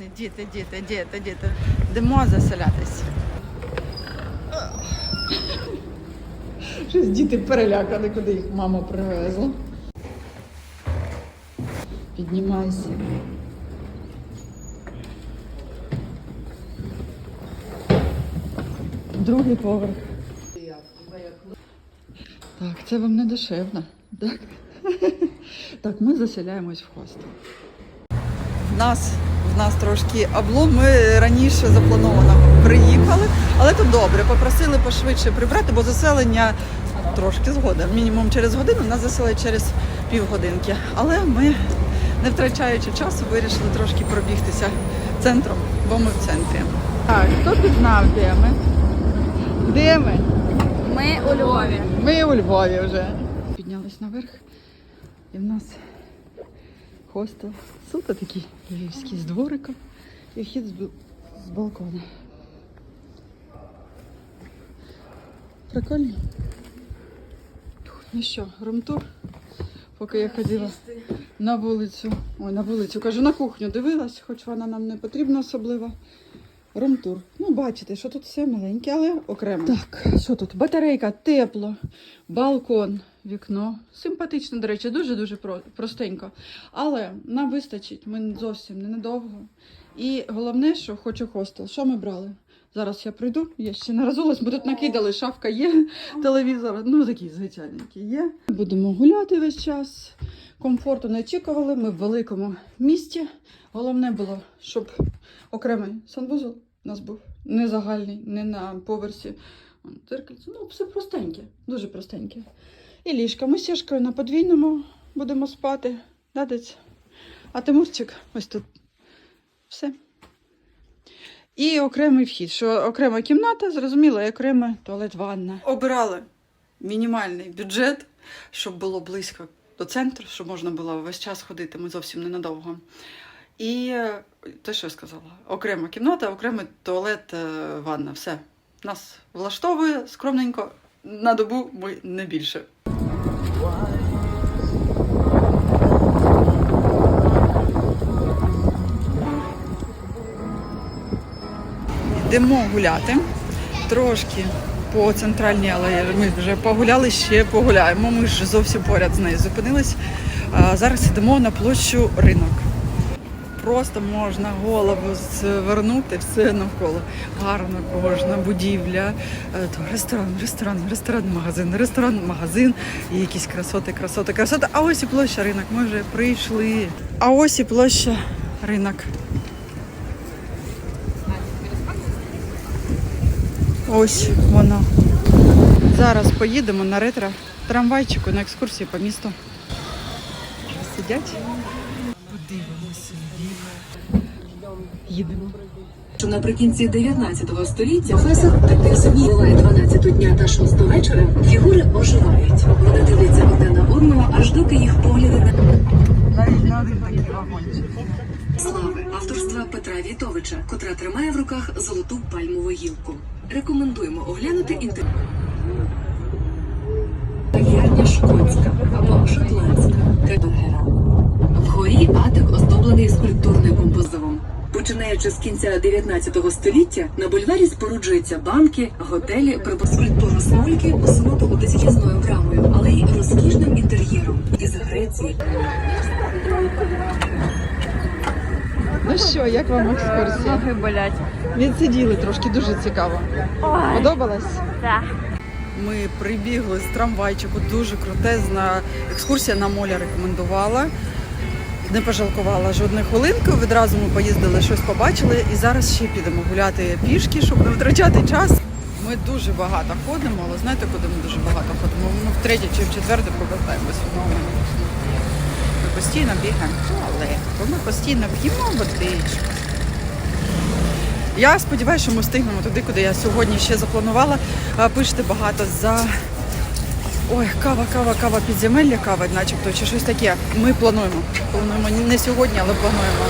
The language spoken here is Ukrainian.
вони, діти, діти, діти, діти. Йдемо заселятись. Щось діти перелякані, куди їх мама привезла. Піднімайся. Другий поверх. Так, це вам не дешевно. Так, так ми заселяємось в хостел. Нас, нас трошки облом. Ми раніше заплановано приїхали, але тут добре. Попросили пошвидше прибрати, бо заселення трошки згодом. Мінімум через годину нас заселять через півгодинки. Але ми, не втрачаючи часу, вирішили трошки пробігтися центром, бо ми в центрі. Так, хто пізнав, де ми? Де ми? Ми у Львові. Ми у Львові вже. Піднялись наверх, і в нас хостел. Суто такий львівський з двориком і вхід з, з балкона. Прикольно. Ну що, румтур? Поки я ходила на вулицю. Ой, на вулицю, кажу, на кухню дивилась, хоч вона нам не потрібна особливо. Румтур. Ну, бачите, що тут все маленьке, але окремо. Так, що тут? Батарейка, тепло, балкон, вікно. Симпатично, до речі, дуже-дуже простенько. Але нам вистачить, ми зовсім ненадовго. І головне, що хочу хостел. Що ми брали? Зараз я прийду, я ще не разулась, бо тут накидали, шафка є, телевізор, ну такий звичайненький є. Будемо гуляти весь час. Комфорту не очікували. Ми в великому місті. Головне було, щоб окремий санвузол у нас був не загальний, не на поверсі. Дзеркальце. Ну, все простеньке, дуже простеньке. І ліжка. Ми з Сєшкою на подвійному будемо спати. Да, десь? А Тимурчик ось тут. Все. І окремий вхід, що окрема кімната, зрозуміло, і окрема туалет ванна. Обирали мінімальний бюджет, щоб було близько до центру, щоб можна було весь час ходити. Ми зовсім ненадовго. І е, те, що я сказала, окрема кімната, окремий туалет, е, ванна. Все. Нас влаштовує скромненько. На добу ми не більше. Йдемо гуляти. Трошки по центральній алеї. Ми вже погуляли, ще погуляємо. Ми ж зовсім поряд з нею зупинились. А зараз йдемо на площу ринок. Просто можна голову звернути все навколо. Гарна кожна будівля, е, то ресторан, ресторан, ресторан, магазин, ресторан, магазин, і якісь красоти, красоти, красоти. А ось і площа ринок. Ми вже прийшли. А ось і площа ринок. Ось воно. Зараз поїдемо на ретро трамвайчику на екскурсію по місту. Сидять. Подивимося. Їдемо. що наприкінці 19 століття професор Тетис Ніколай 12 дня та 6 вечора фігури оживають. Вони дивляться одне на одного, аж доки їх погляди не Навіть на один такий вагончик. слави авторства Петра Вітовича, котра тримає в руках золоту пальмову гілку. Рекомендуємо оглянути інтерв'ю. Кав'ярня шкотська або шотландська Кедогера. Вгорі атик оздоблений скульптурною композивом. Починаючи з кінця 19 століття, на бульварі споруджуються банки, готелі, скульптуру смольки усунуто у тисячізною брамою, але й розкішним інтер'єром із Греції. Ну що, як вам екскурсія? Ноги болять. Відсиділи трошки, дуже цікаво. Подобалось? Так. Ми прибігли з трамвайчику, дуже крутезна екскурсія на моля рекомендувала. Не пожалкувала жодної хвилинки. Відразу ми поїздили, щось побачили, і зараз ще підемо гуляти пішки, щоб не втрачати час. Ми дуже багато ходимо, але знаєте, куди ми дуже багато ходимо? Ми втретє чи в четверте повертаємось знову. Постійно бігаємо в ми постійно п'ємо водичку. Я сподіваюся, що ми встигнемо туди, куди я сьогодні ще запланувала. Пишете багато за. Ой, кава, кава, кава, підземелля, кава, начебто, чи щось таке. Ми плануємо. Плануємо не сьогодні, але плануємо.